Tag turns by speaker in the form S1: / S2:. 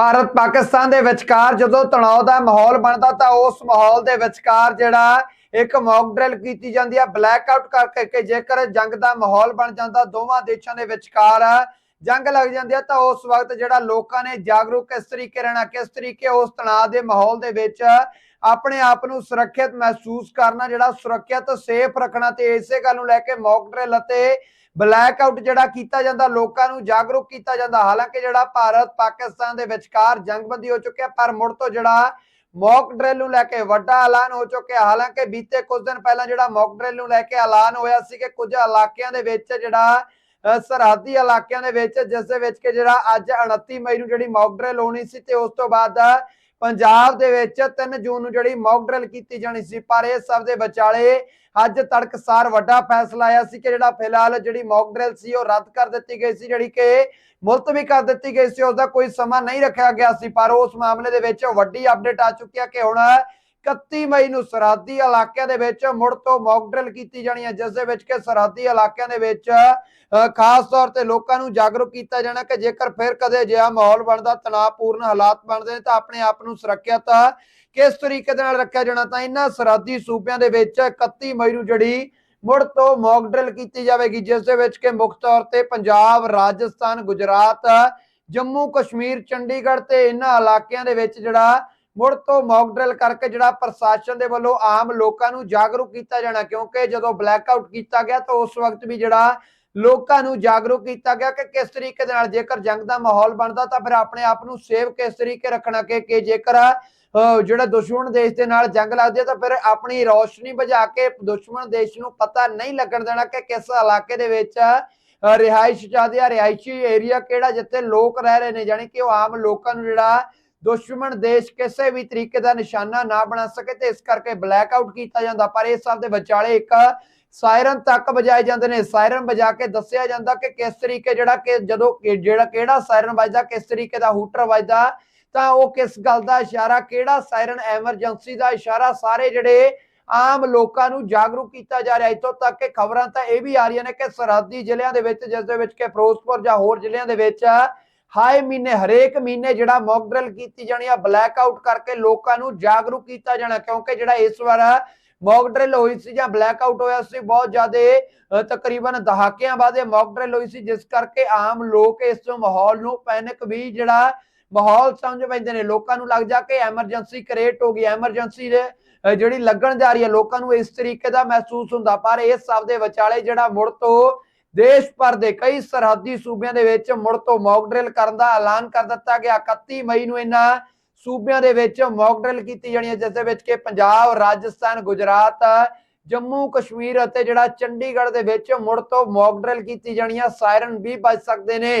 S1: ਭਾਰਤ ਪਾਕਿਸਤਾਨ ਦੇ ਵਿਚਕਾਰ ਜਦੋਂ ਤਣਾਅ ਦਾ ਮਾਹੌਲ ਬਣਦਾ ਤਾਂ ਉਸ ਮਾਹੌਲ ਦੇ ਵਿਚਕਾਰ ਜਿਹੜਾ ਇੱਕ ਮੌਕ ਡਰਿਲ ਕੀਤੀ ਜਾਂਦੀ ਹੈ ਬਲੈਕ ਆਊਟ ਕਰਕੇ ਕਿ ਜੇਕਰ ਜੰਗ ਦਾ ਮਾਹੌਲ ਬਣ ਜਾਂਦਾ, ਦੋਵਾਂ ਦੇਸ਼ਾਂ ਦੇ ਵਿਚਕਾਰ ਜੰਗ ਲੱਗ ਜਾਂਦੀ ਹੈ ਤਾਂ ਉਸ ਵਕਤ ਜਿਹੜਾ ਲੋਕਾਂ ਨੇ ਜਾਗਰੂਕ ਕਿਸ ਤਰੀਕੇ ਰਹਿਣਾ, ਕਿਸ ਤਰੀਕੇ ਉਸ ਤਣਾਅ ਦੇ ਮਾਹੌਲ ਦੇ ਵਿੱਚ ਆਪਣੇ ਆਪ ਨੂੰ ਸੁਰੱਖਿਅਤ ਮਹਿਸੂਸ ਕਰਨਾ, ਜਿਹੜਾ ਸੁਰੱਖਿਅਤ ਸੇਫ ਰੱਖਣਾ ਤੇ ਇਸੇ ਗੱਲ ਨੂੰ ਲੈ ਕੇ ਮੌਕ ਡਰਿਲ ਅਤੇ ਬਲੈਕ ਆਊਟ ਜਿਹੜਾ ਕੀਤਾ ਜਾਂਦਾ, ਲੋਕਾਂ ਨੂੰ ਜਾਗਰੂਕ ਕੀਤਾ ਜਾਂਦਾ। ਹਾਲਾਂਕਿ ਜਿਹੜਾ ਭਾਰਤ ਪਾਕਿਸਤਾਨ ਦੇ ਵਿਚਕਾਰ ਜੰਗਬੰਦੀ ਹੋ ਚੁੱਕਿਆ ਪਰ ਮੁੜ ਤੋਂ ਜਿਹੜਾ ਮੌਕ ਡਰਿਲ ਨੂੰ ਲੈ ਕੇ ਵੱਡਾ ਐਲਾਨ ਹੋ ਚੁੱਕਿਆ ਹਾਲਾਂਕਿ ਬੀਤੇ ਕੁਝ ਦਿਨ ਪਹਿਲਾਂ ਜਿਹੜਾ ਮੌਕ ਡਰਿਲ ਨੂੰ ਲੈ ਕੇ ਐਲਾਨ ਹੋਇਆ ਸੀ ਕਿ ਕੁਝ ਇਲਾਕਿਆਂ ਦੇ ਵਿੱਚ ਜਿਹੜਾ ਸਰਹੱਦੀ ਇਲਾਕਿਆਂ ਦੇ ਵਿੱਚ, ਜਿਸ ਦੇ ਵਿੱਚ ਕਿ ਜਿਹੜਾ ਅੱਜ 29 ਮਈ ਨੂੰ ਜਿਹੜੀ ਮੌਕ ਡਰਿਲ ਹੋਣੀ ਸੀ ਤੇ ਉਸ ਤੋਂ ਬਾਅਦ ਪੰਜਾਬ ਦੇ ਵਿੱਚ 3 ਜੂਨ ਨੂੰ ਜਿਹੜੀ ਮੌਕ ਡਰਿਲ ਕੀਤੀ ਜਾਣੀ ਸੀ, ਪਰ ਇਹ ਸਭ ਦੇ ਵਿਚਾਲੇ ਅੱਜ ਤੜਕਸਾਰ ਵੱਡਾ ਫੈਸਲਾ ਆਇਆ ਸੀ ਕਿ ਜਿਹੜਾ ਫਿਲਹਾਲ ਜਿਹੜੀ ਮੌਕ ਡਰਿਲ ਸੀ ਉਹ ਰੱਦ ਕਰ ਦਿੱਤੀ ਗਈ ਸੀ, ਜਿਹੜੀ ਕਿ ਮੁਲਤਵੀ ਕਰ ਦਿੱਤੀ ਗਈ ਸੀ ਉਸ ਦਾ ਕੋਈ ਸਮਾਂ ਨਹੀਂ ਰੱਖਿਆ ਗਿਆ ਸੀ, ਪਰ ਉਸ ਮਾਮਲੇ ਦੇ ਵਿੱਚ ਵੱਡੀ ਅਪਡੇਟ ਆ ਚੁੱਕੀ ਹੈ ਕਿ ਹੁਣ 31 ਮਈ ਨੂੰ ਸਰਹੱਦੀ ਇਲਾਕਿਆਂ ਦੇ ਵਿੱਚ ਮੁੜ ਤੋਂ ਮੌਕ ਡਰਿਲ ਕੀਤੀ ਜਾਣੀ ਹੈ, ਜਿਸ ਦੇ ਵਿੱਚ ਕਿ ਸਰਹੱਦੀ ਇਲਾਕਿਆਂ ਦੇ ਵਿੱਚ ਖਾਸ ਤੌਰ ਤੇ ਲੋਕਾਂ ਨੂੰ ਜਾਗਰੂਕ ਕੀਤਾ ਜਾਣਾ ਕਿ ਜੇਕਰ ਫਿਰ ਕਦੇ ਅਜਿਹਾ ਮਾਹੌਲ ਬਣਦਾ, ਤਣਾਅਪੂਰਨ ਹਾਲਾਤ ਬਣਦੇ ਨੇ, ਤਾਂ ਆਪਣੇ ਆਪ ਨੂੰ ਸੁਰੱਖਿਅਤ ਕਿਸ ਤਰੀਕੇ ਦੇ ਨਾਲ ਰੱਖਿਆ ਜਾਣਾ? ਤਾਂ ਇਹਨਾਂ ਸਰਹੱਦੀ ਸੂਬਿਆਂ ਦੇ ਵਿੱਚ 31 ਮਈ ਨੂੰ ਜਿਹੜੀ ਮੁੜ ਤੋਂ ਮੌਕ ਡਰਿਲ ਕੀਤੀ ਜਾਵੇਗੀ, ਜਿਸ ਦੇ ਵਿੱਚ ਕਿ ਮੁੱਖ ਤੌਰ ਤੇ ਪੰਜਾਬ, ਰਾਜਸਥਾਨ, ਗੁਜਰਾਤ, ਜੰਮੂ, ਕਸ਼ਮੀਰ, ਚੰਡੀਗੜ੍ਹ ਤੇ ਇਹਨਾਂ ਇਲਾਕਿਆਂ ਦੇ ਵਿੱਚ ਜਿਹੜਾ ਮੁੜ ਤੋਂ ਮੌਕ ਡਰਿਲ ਕਰਕੇ ਜਿਹੜਾ ਪ੍ਰਸ਼ਾਸਨ ਦੇ ਵੱਲੋਂ ਆਮ ਲੋਕਾਂ ਨੂੰ ਜਾਗਰੂਕ ਕੀਤਾ ਜਾਣਾ, ਕਿਉਂਕਿ ਜਦੋਂ ਬਲੈਕ ਆਊਟ ਕੀਤਾ ਗਿਆ ਤਾਂ ਉਸ ਵਕਤ ਵੀ ਜਿਹੜਾ ਲੋਕਾਂ ਨੂੰ ਜਾਗਰੂਕ ਕੀਤਾ ਗਿਆ ਕਿ ਕਿਸ ਤਰੀਕੇ ਦੇ ਨਾਲ ਜੇਕਰ ਜੰਗ ਦਾ ਮਾਹੌਲ ਬਣਦਾ ਤਾਂ ਫਿਰ ਆਪਣੇ ਆਪ ਨੂੰ ਸੇਵ ਕਿਸ ਤਰੀਕੇ ਰੱਖਣਾ ਕਿ ਕਿ ਜੇਕਰ ਜਿਹੜਾ ਦੁਸ਼ਮਣ ਦੇਸ਼ ਦੇ ਨਾਲ ਜੰਗ ਲੱਗਦੀ ਹੈ ਤਾਂ ਫਿਰ ਆਪਣੀ ਰੌਸ਼ਨੀ ਬੁਝਾ ਕੇ ਦੁਸ਼ਮਣ ਦੇਸ਼ ਨੂੰ ਪਤਾ ਨਹੀਂ ਲੱਗਣ ਦੇਣਾ ਕਿ ਕਿਸ ਇਲਾਕੇ ਦੇ ਵਿੱਚ ਰਿਹਾਇਸ਼ ਚਾਹਦੇ ਆ, ਰਿਹਾਇਸ਼ੀ ਏਰੀਆ ਕਿਹੜਾ ਜਿੱਥੇ ਲੋਕ ਰਹਿ ਰਹੇ ਨੇ ਯਾਨੀ ਕਿ ਉਹ ਆਮ ਲੋਕਾਂ ਨੂੰ ਜਿਹੜਾ ਦੁਸ਼ਮਣ ਦੇਸ਼ ਕਿਸੇ ਵੀ ਤਰੀਕੇ ਦਾ ਨਿਸ਼ਾਨਾ ਨਾ ਬਣਾ ਸਕੇ ਤੇ ਇਸ ਕਰਕੇ ਬਲੈਕ ਆਊਟ ਕੀਤਾ ਜਾਂਦਾ। ਪਰ ਇਸ ਸਭ ਦੇ ਵਿਚਾਲੇ ਇੱਕ ਸਾਇਰਨ ਤੱਕ ਵਜਾਏ ਜਾਂਦੇ ਨੇ। ਸਾਇਰਨ ਵਜਾ ਕੇ ਦੱਸਿਆ ਜਾਂਦਾ ਕਿ ਕਿਸ ਤਰੀਕੇ ਜਿਹੜਾ ਕਿ ਜਦੋਂ ਜਿਹੜਾ ਕਿਹੜਾ ਸਾਇਰਨ ਵੱਜਦਾ, ਕਿਸ ਤਰੀਕੇ ਦਾ ਹੂਟਰ ਵੱਜਦਾ, ਤਾਂ ਉਹ ਕਿਸ ਗੱਲ ਦਾ ਇਸ਼ਾਰਾ, ਕਿਹੜਾ ਸਾਇਰਨ ਐਮਰਜੈਂਸੀ ਦਾ ਇਸ਼ਾਰਾ, ਸਾਰੇ ਜਿਹੜੇ ਆਮ ਲੋਕਾਂ ਨੂੰ ਜਾਗਰੂਕ ਕੀਤਾ ਜਾ ਰਿਹਾ। ਇੱਥੋਂ ਤੱਕ ਕਿ ਖਬਰਾਂ ਤਾਂ ਇਹ ਵੀ ਆ ਰਹੀਆਂ ਨੇ ਕਿ ਸਰਹੱਦੀ ਜ਼ਿਲ੍ਹਿਆਂ ਦੇ ਵਿੱਚ, ਜਿਸ ਦੇ ਵਿੱਚ ਕਿ ਫਿਰੋਜ਼ਪੁਰ ਜਾਂ ਹੋਰ ਜ਼ਿਲ੍ਹਿਆਂ ਦੇ ਵਿੱਚ ਹਾਏ ਮਹੀਨੇ, ਹਰੇਕ ਮਹੀਨੇ ਜਿਹੜਾ ਮੌਕ ਡਰਿਲ ਕੀਤੀ ਜਾਣੀ ਆ ਬਲੈਕ ਆਊਟ ਕਰਕੇ ਲੋਕਾਂ ਨੂੰ ਜਾਗਰੂਕ ਕੀਤਾ ਜਾਣਾ, ਕਿਉਂਕਿ ਜਿਹੜਾ ਇਸ ਵਾਰ ਮੌਕ ਡਰਿਲ ਹੋਈ ਸੀ ਜਾਂ ਬਲੈਕ ਆਊਟ ਹੋਇਆ ਸੀ, ਬਹੁਤ ਜ਼ਿਆਦਾ ਤਕਰੀਬਨ ਦਹਾਕਿਆਂ ਬਾਅਦ ਇਹ ਮੌਕ ਡਰਿਲ ਹੋਈ ਸੀ, ਜਿਸ ਕਰਕੇ ਆਮ ਲੋਕ ਇਸ ਮਾਹੌਲ ਨੂੰ ਪੈਨਿਕ ਵੀ ਜਿਹੜਾ ਮਾਹੌਲ ਸਮਝ ਪੈਂਦੇ ਨੇ, ਲੋਕਾਂ ਨੂੰ ਲੱਗ ਜਾ ਕਿ ਐਮਰਜੈਂਸੀ ਕ੍ਰੀਏਟ ਹੋ ਗਈ ਐਮਰਜੈਂਸੀ ਜਿਹੜੀ ਲੱਗਣ ਜਾ ਰਹੀ ਹੈ, ਲੋਕਾਂ ਨੂੰ ਇਸ ਤਰੀਕੇ ਦਾ ਮਹਿਸੂਸ ਹੁੰਦਾ, ਪਰ ਇਸ ਸਭ ਦੇ ਵਿਚਾਲੇ ਜਿਹੜਾ ਮੁੜ ਤੋਂ ਦੇਸ਼ ਭਰ ਦੇ ਕਈ ਸਰਹੱਦੀ ਸੂਬਿਆਂ ਦੇ ਵਿੱਚ ਮੁੜ ਤੋਂ ਮੌਕ ਡਰਿਲ ਕਰਨ ਦਾ ਐਲਾਨ ਕਰ ਦਿੱਤਾ ਗਿਆ। 31 ਮਈ ਨੂੰ ਇਹਨਾਂ ਸੂਬਿਆਂ ਦੇ ਵਿੱਚ ਮੌਕ ਡਰਿਲ ਕੀਤੀ ਜਾਣੀ ਹੈ, ਜਿਸ ਦੇ ਵਿੱਚ ਕਿ ਪੰਜਾਬ, ਰਾਜਸਥਾਨ, ਗੁਜਰਾਤ, ਜੰਮੂ, ਕਸ਼ਮੀਰ ਅਤੇ ਜਿਹੜਾ ਚੰਡੀਗੜ੍ਹ ਦੇ ਵਿੱਚ ਮੁੜ ਤੋਂ ਮੌਕ ਡਰਿਲ ਕੀਤੀ ਜਾਣੀ ਹੈ। ਸਾਇਰਨ ਵੀ ਵੱਜ ਸਕਦੇ ਨੇ।